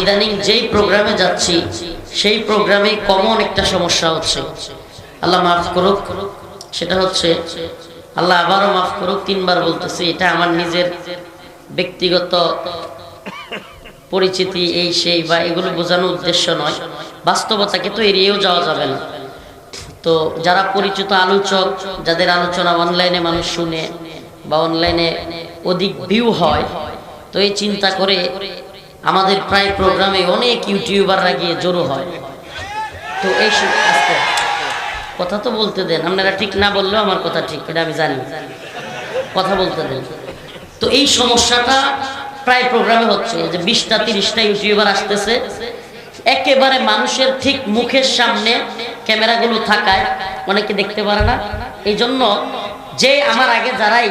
ইদানিং যেই প্রোগ্রামে যাচ্ছি, সেই প্রোগ্রামে কমন একটা সমস্যা হচ্ছে। আল্লাহ মাফ করুক, সেটা হচ্ছে, আল্লাহ আবারও মাফ করুক, তিনবার বলতেছি, এটা আমার নিজের ব্যক্তিগত পরিচিতি, এই সেই বা এগুলো বোঝানোর উদ্দেশ্য নয়। বাস্তবতাকে তো এড়িয়েও যাওয়া যাবে না। তো যারা পরিচিত আলোচক, যাদের আলোচনা অনলাইনে মানুষ শুনে বা অনলাইনে অধিক ভিউ হয়, তো এই চিন্তা করে আমাদের প্রায় প্রোগ্রামে অনেক ইউটিউবাররা গিয়ে জড়ো হয়। তো এই আস্তে। কথা তো বলতে দেন। আপনারা ঠিক না বললেও আমার কথা ঠিক, এটা আমি জানি। কথা বলতে দেন। তো এই সমস্যাটা প্রায় প্রোগ্রামে হচ্ছে। যে বিশটা, তিরিশটা ইউটিউবার আসতেছে। একেবারে মানুষের ঠিক মুখের সামনে ক্যামেরাগুলো থাকায় অনেকে দেখতে পারে না। এই জন্য যে আমার আগে যারাই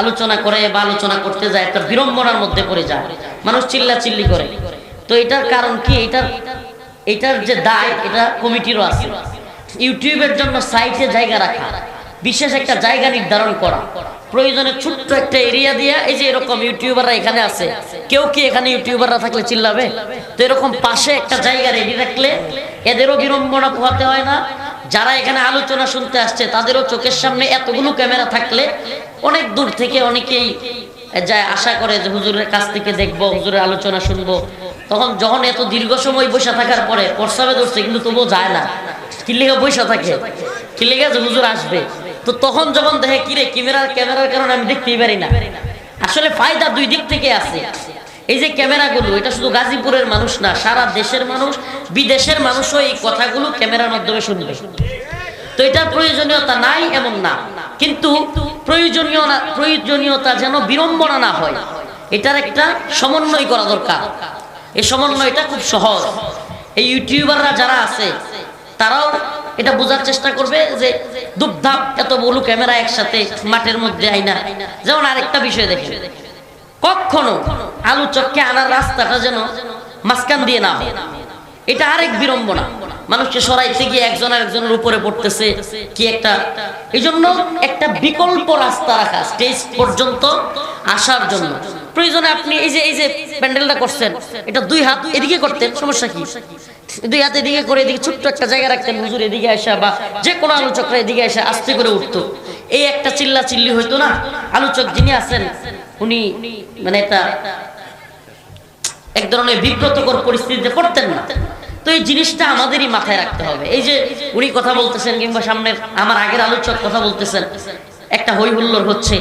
আলোচনা করে বা আলোচনা করতে যায়, একটা বিড়ম্বনার মধ্যে পড়ে যায়। মানুষ চিল্লা চিল্লি করে। তো এটার কারণ কি? এটার এটার যে দায়, এটা কমিটিরও আছে। ইউটিউবের জন্য সাইটে জায়গা রাখা, বিশেষ একটা জায়গা নির্ধারণ করা, প্রয়োজনে ছোট্ট একটা এরিয়া দিয়া, এই যে এরকম ইউটিউবাররা এখানে আছে, কেউ কি এখানে ইউটিউবাররা থাকলে চিল্লাবে? তো এরকম পাশে একটা জায়গা রেডি রাখলে এদেরও বিড়ম্বনা পোহাতে হয় না যারা এখানে আলোচনা শুনতে আসছে, তাদেরও চোখের সামনে এতগুলো ক্যামেরা থাকলে অনেক দূর থেকে অনেকেই যায় আশা করে যে হুজুরের কাছ থেকে দেখব, হুজুরের আলোচনা শুনব। তখন যখন এত দীর্ঘ সময় বসে থাকার পরে প্রস্তাবে ধরছে, কিন্তু তবুও যায় না। কিল্লিগা বসে থাকে? কিল্লিগা যে হুজুর আসবে? তো তখন যখন দেখে, কিরে, ক্যামেরার ক্যামেরার কারণে আমি দেখতেই পারি না। আসলে ফায়দা দুই দিক থেকে আছে। এই যে ক্যামেরাগুলো, এটা শুধু গাজীপুরের মানুষ না, সারা দেশের মানুষ, বিদেশের মানুষও এই কথাগুলো ক্যামেরার মাধ্যমে শুনবে। তো এটার প্রয়োজনীয়তা নাই এমন না, কিন্তু প্রয়োজনীয় প্রয়োজনীয়তা যেন বিড়ম্বনা না হয়। এটার একটা সমন্বয় করা দরকার। এই সমন্বয়টা খুব সহজ। এই ইউটিউবাররা যারা আছে, তারাও এটা বোঝার চেষ্টা করবে যে দুপধাপ এত বলু ক্যামেরা একসাথে মাঠের মধ্যে আইনা। যেমন আরেকটা বিষয় দেখে। কখনো আলোচককে আনার রাস্তাটা যেন মাঝখান দিয়ে না এটা আরেক বিড়ম্বনা। মানুষকে সরাইতে গিয়ে একজন আরেকজনের উপরে পড়তেছে কি একটা? এই জন্য একটা বিকল্প রাস্তা রাখা স্টেজ পর্যন্ত আসার জন্য। প্রয়োজনে আপনি এই যে এই যে প্যান্ডেলটা করছেন, এটা দুই হাত এদিকে করতেন, সমস্যা কি? দুই হাত এদিকে করে এদিকে ছোট্ট একটা জায়গা রাখতেন, হুজুর এদিকে আসা বা যে কোনো আলোচকরা এদিকে আসা আস্তে করে উঠতো। এই একটা চিল্লা চিল্লি হইতো না? আলোচক যিনি আছেন উনি মানে এটা এক ধরনের বিব্রতকর পরিস্থিতিতে পড়তেন না। তো এই জিনিসটা আমাদেরই মাথায় রাখতে হবে। এই যে উনি কথা বলতেছেন কিংবা সামনের আমার আগের আলোচক কথা বলতেছেন, একটা হই হুল্লোড় হচ্ছে।